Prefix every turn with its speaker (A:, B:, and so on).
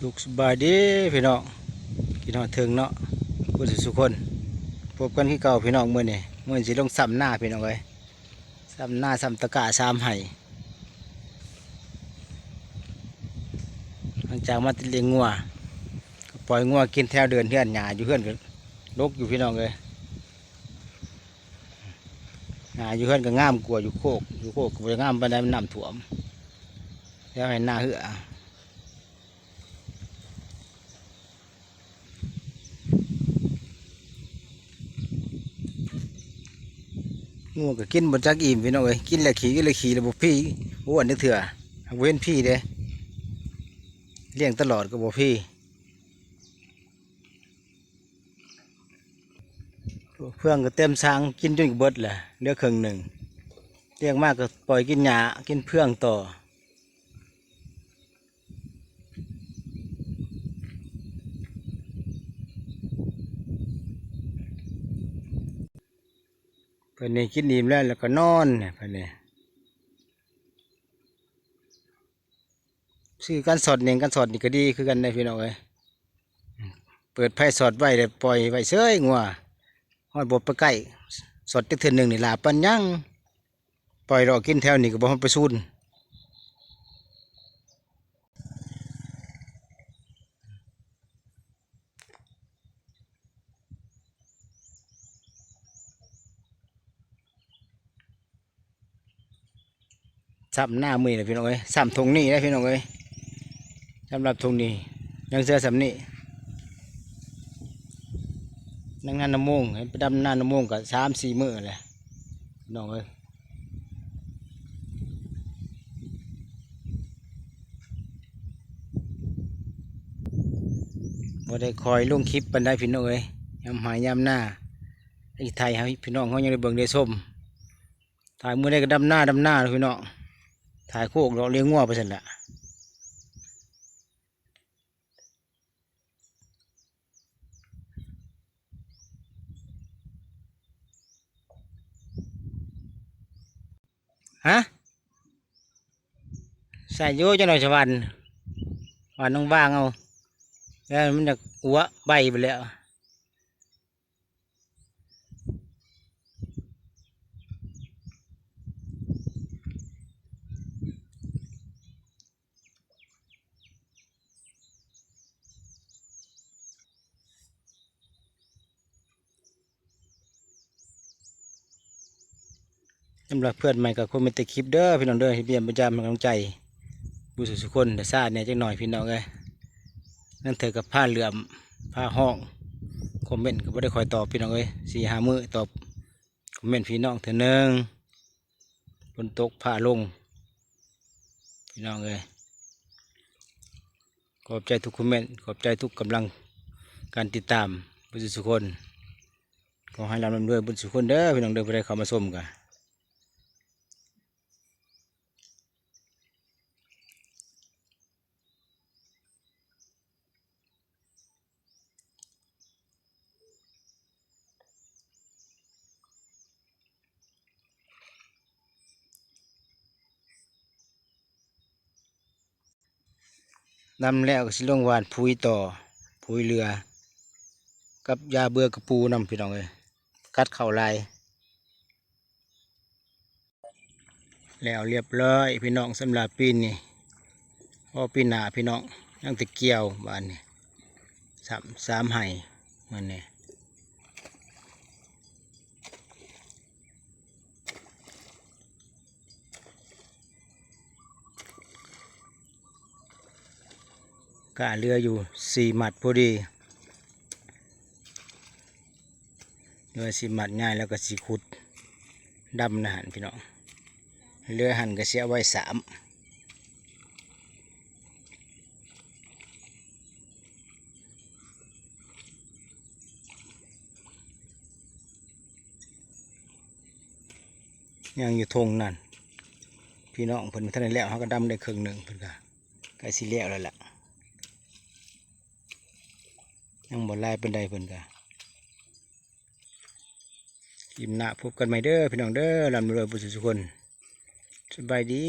A: สุขสบายดีพี่น้องพี่น้องถึงเนาะผู้สุขคนพบกันที่เก่าพี่น้องเมื่อนี่เมื่อสิลงซ้ำหน้าพี่น้องไว้ยซ้ำหน้าซ้ำตะกะซ้ำไห้หลังจากมาติดเลี้ยงงัวปล่อยงัวกินแถวเดินเพื่อนหญ้าอยู่เพื่อนก็ลกอยู่พี่น้องเลยหญ้าอยู่เพื่อนก็ง่ามกลัวอยู่โคกอยู่โคกก็บ่ได้งามปานใดมันน้ำท่วมแล้วให้หน้าเหือ งูก็กินบนจักอิ่มพี่น้องเอ้ยกินแล้วขี่กินแล้วขี่แล้วบุพี่บ่อ้วนนึกเถื่อเว้นพี่เด้เลี้ยงตลอดก็บุพี่เพื่อนก็เต็มช้างกินจนเบิดแหละเลือครึ่งหนึ่งเลี้ยงมากก็ปล่อยกินหญ้ากินเพื่องต่อ เป็นนี่กินอิ่มแล้วแล้วก็นอนเนี่ยเป็นนี่ซื้อกันสอดเน่งกันสอดนี่ก็ดีคือกันได้พี่น้องเอ้ยเปิดไพ่สอดไว้เลยปล่อยไว้เสยงัวหอดบดไปใกล้สอดจักเถื่อหนึ่งนี่ลาปันยังปล่อยรอกินแถวนี่ก็บ่ฮอดไปซูน ซ้ำหน้ามือเลยพี่น้องเอ้ยซ้ำทงนี่นะพี่น้องเอ้ยสำหรับทงนี้ยังเสื้อสำนี่นั่งนานน้ำมงเห็นไปดำนาน้ำมงก็สามสี่มือเลยพี่น้องเอ้ยบ่ได้คอยลงคลิปปันได้พี่น้องเอ้ยยำหายยำหน้าไอ้ไทยให้พี่น้องเขายังได้เบิ่งได้ส้มถ่ายมือได้ก็ดำหน้าดำหน้าพี่น้อง ถ่ายโคกเราเลี้ยงงัวไปสร็จละฮะใส่โย่จังหน่อยสวรรค์วันน้องว่างเอาแล้วมันจะอัวใบไปแล้วำหรับเพื่อนใหม่กับคนมีแต่คลิปเด้อพี่น้องเด้อที่เบียนประจำกำลังใจบูสุสุคนแต่ซาดเนี่ยจังหน่อยพี่น้องเลยนั่นเถอกับผ้าเหลื่อมผ้าห้องคอมเมนต์ก็ไม่ได้คอยตอบพี่น้องเอ้ยสี่ห้ามือตอบคอมเมนต์พี่น้องเถอะหนึ่งบนตกผ้าลง พี่น้องเอ้ยขอบใจทุกคอมเมนต์ขอบใจทุกกำลังการติดตามบุญสุคนขอให้เราลำด้วยบุญสุคนเด้อพี่น้องเด้อไปได้เข้ามาชมกัน นำแล้วก็สิลงหวานพุยต่อพุยเรือ กับยาเบื่อกระปูนำพี่น้องเลยกัดเข่าลายแล้วเรียบร้อยพี่น้องสำหรับปีนี้พอปีหนาพี่น้องยังตะเกียวบ้านนี่สามสามไห่มันนี่ กะเรืออยู่สี่หมัดพอดีเรือสี่หมัดง่ายแล้วก็สี่ขุดดำนะหันพี่น้องเรือหันก็เสียไว้สามยังอยู่ทงนั่นพี่น้องเพิ่นท่านแล้วเขาก็ดำได้ครึ่งหนึ่งเพิ่นก็ใกล้สิแล้วแล้วล่ะ ยังบ่ลายเป็นใดเพิ่นกะยิมหน้าพบกันใหม่เด้อพี่น้องเด้อลำรวยบุญสุขคนสบายดี